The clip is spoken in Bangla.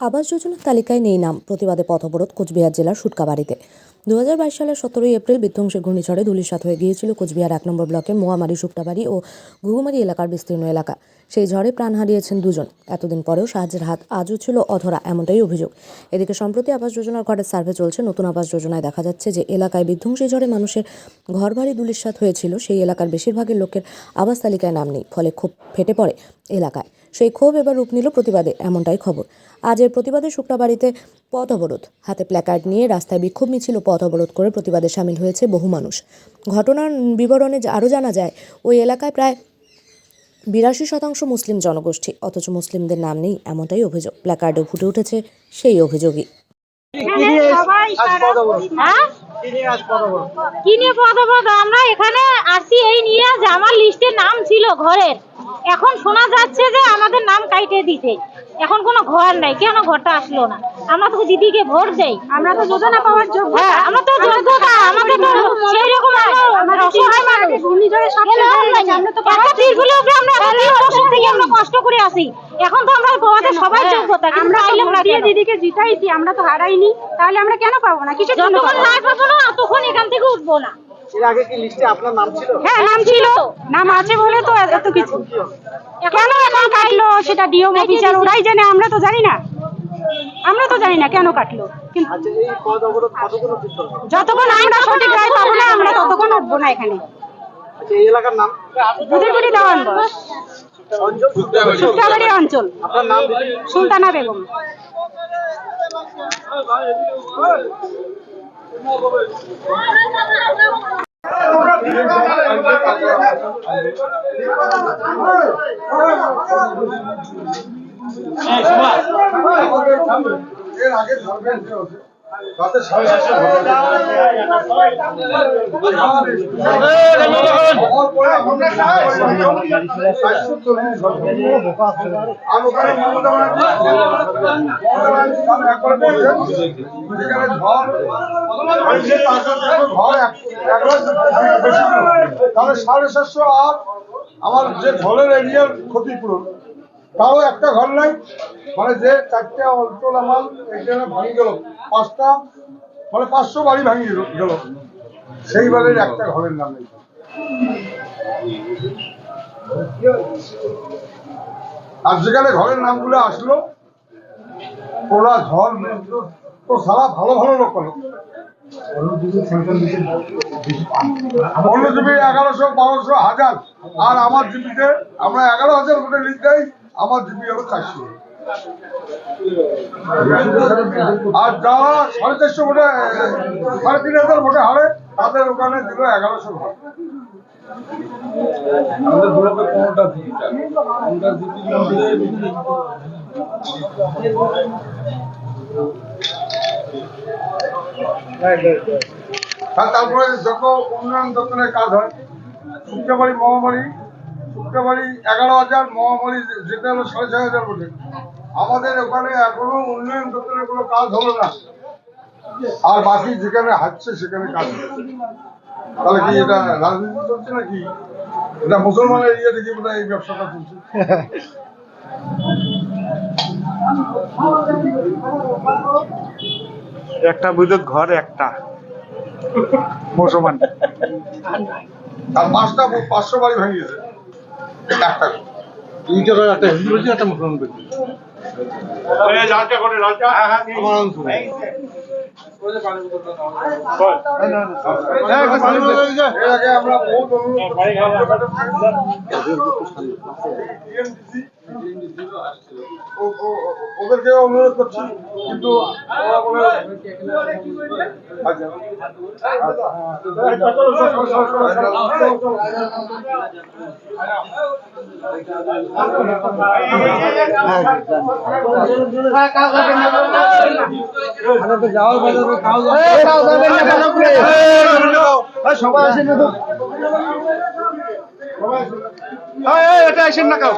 আবাস যোজনার তালিকায় নেই নাম। প্রতিবাদে পথবরোধ কোচবিহার জেলার সুটকাবাড়িতে। দু হাজার বাইশ সালের সতেরোই এপ্রিল বিধ্বংসী ঘূর্ণিঝড়ে ধূলিসাৎ হয়ে গিয়েছিল কোচবিহার এক নম্বর ব্লকের মোয়ামারি সুটকাবাড়ি ও ঘুঘুমারি এলাকার বিস্তীর্ণ এলাকা। সেই ঝড়ে প্রাণ হারিয়েছেন দুজন। এতদিন পরেও সাহায্যের হাত আজও ছিল অধরা, এমনটাই অভিযোগ। এদিকে সম্প্রতি আবাস যোজনার ঘরের সার্ভে চলছে। নতুন আবাস যোজনায় দেখা যাচ্ছে যে এলাকায় বিধ্বংসী ঝড়ে মানুষের ঘরবাড়ি ধূলিসাৎ হয়েছিল। সেই এলাকার বেশিরভাগের লোকের আবাস তালিকায় নাম নেই, ফলে খুব ফেটে পড়ে এলাকায়। সেই ক্ষোভ এবার রূপ নিল প্রতিবাদে, এমনটাই খবর। আজ এর প্রতিবাদে শুক্রবাড়িতে পথ অবরোধ। হাতে প্ল্যাকার্ড নিয়ে রাস্তায় বিক্ষোভ মিছিল পথ অবরোধ করে প্রতিবাদে সামিল হয়েছে বহু মানুষ। ঘটনার বিবরণে আরও জানা যায় ওই এলাকায় প্রায় বিরাশি শতাংশ মুসলিম জনগোষ্ঠী অথচ মুসলিমদের নাম নেই এমনটাই অভিযোগ। প্ল্যাকার্ডে ফুটে উঠেছে সেই অভিযোগই। হ্যাঁ? কি নিয়ে পদবোধ আমরা এখানে আসি এই নিয়ে যে আমার লিস্টে নাম ছিল ঘরের। এখন শোনা যাচ্ছে যে আমাদের নাম কাইটে দিতে। এখন কোনো ঘর নাই কেন ঘরটা আসলো না? আমরা তো দিদিকে ভোট দেই। আমরা তো যোজনা পাওয়ার যোগ্য। হ্যাঁ আমরা তো যোগ্যতা আমাদের তো সেই রকম আমরা অসহায় মানুষ। আমরা তো উপরে আমরা বছর থেকে আমরা কষ্ট করে আসি? এখন তো আমরা আমাদের সবাই যোগ্যতা আমরা দিয়ে আমরা তো হারাইনি। তাহলে আমরা কেন পাবো না? কিছু যতক্ষণ না পাবো? না তখন এখান থেকে উঠবো না। এর আগে কি লিস্টে আপনার নাম ছিল? হ্যাঁ নাম ছিল। নাম আছে বলে তো এত কিছু। কেন এখন কাটলো? সেটা ডিও অফিসার ওরাই জানে আমরা তো জানি না। আমরা তো জানি না কেন কাটলো। আচ্ছা যতক্ষণ আমরা সঠিক রায় পাবো না আমরা ততক্ষণ উঠবো না এখানে। আচ্ছা এই এলাকার নাম? বুদিরপুরি দেওয়ান বস। অঞ্চল? সুত্রাবাড়ি অঞ্চল। আপনার নাম সুলতানা বেগম। এর আগে ধরবেন রাতে সাড়ে সাতটা তাহলে সাড়ে সাতশো আর আমার যে ঝড়ের এরিয়ার ক্ষতিপূরণ তাও একটা ঘর নাই। মানে যে চারটে অল্টল আমার এখানে ভাঙি গেল। পাঁচটা মানে পাঁচশো বাড়ি ভাঙি গেল। সেই বাড়ির একটা ঘরের নাম আর যেখানে ঘরের নামগুলো আসলো ওরা ঝড় তো সারা ভালো ভালো লোক হলো। অন্য জমি এগারোশো, বারোশো, হাজার। আর আমার জিপিতে, আমরা এগারো হাজার ভোটে দেয় আমার জিপি হলো চারশো। আর যারা সাড়ে চারশো ভোটে সাড়ে তিন হাজার ভোটে হারে তাদের ওখানে দিল এগারোশো ভোট। আমাদের ব্লকে পনেরোটা পনেরোটা তারপরে যত উন্নয়ন দপ্তরের কাজ হয় শুক্রবাড়ি মহামারী শুক্রবাড়ি এগারো হাজার মহামারী যেতে হলো সাড়ে ছয় হাজার ভোটে। আমাদের ওখানে এখনও উন্নয়ন দপ্তরের কোনো কাজ হলো না। আর বাকি যেখানে হাঁটছে সেখানে কাজ তাহলে কি এটা রাজনীতি চলছে নাকি? এটা মুসলমানের ইয়ে থেকে বোধহয় এই ব্যবসাটা চলছে। একটা বিদ্যুৎ ঘর একটা। মুসলমান। আর পাঁচটা পাঁচশো বাড়ি ভেঙেছে একটা। দুইটা একটা হিন্দু একটা মুসলমান ব্যক্তি আমার হ্যাঁ, একটা পানি বলে দিন যে। এর আগে আমরা বহুত ওদেরকে অনুরোধ করছি কিন্তু আচ্ছা। সবাই আসেন তো এটা আসেন না কাউ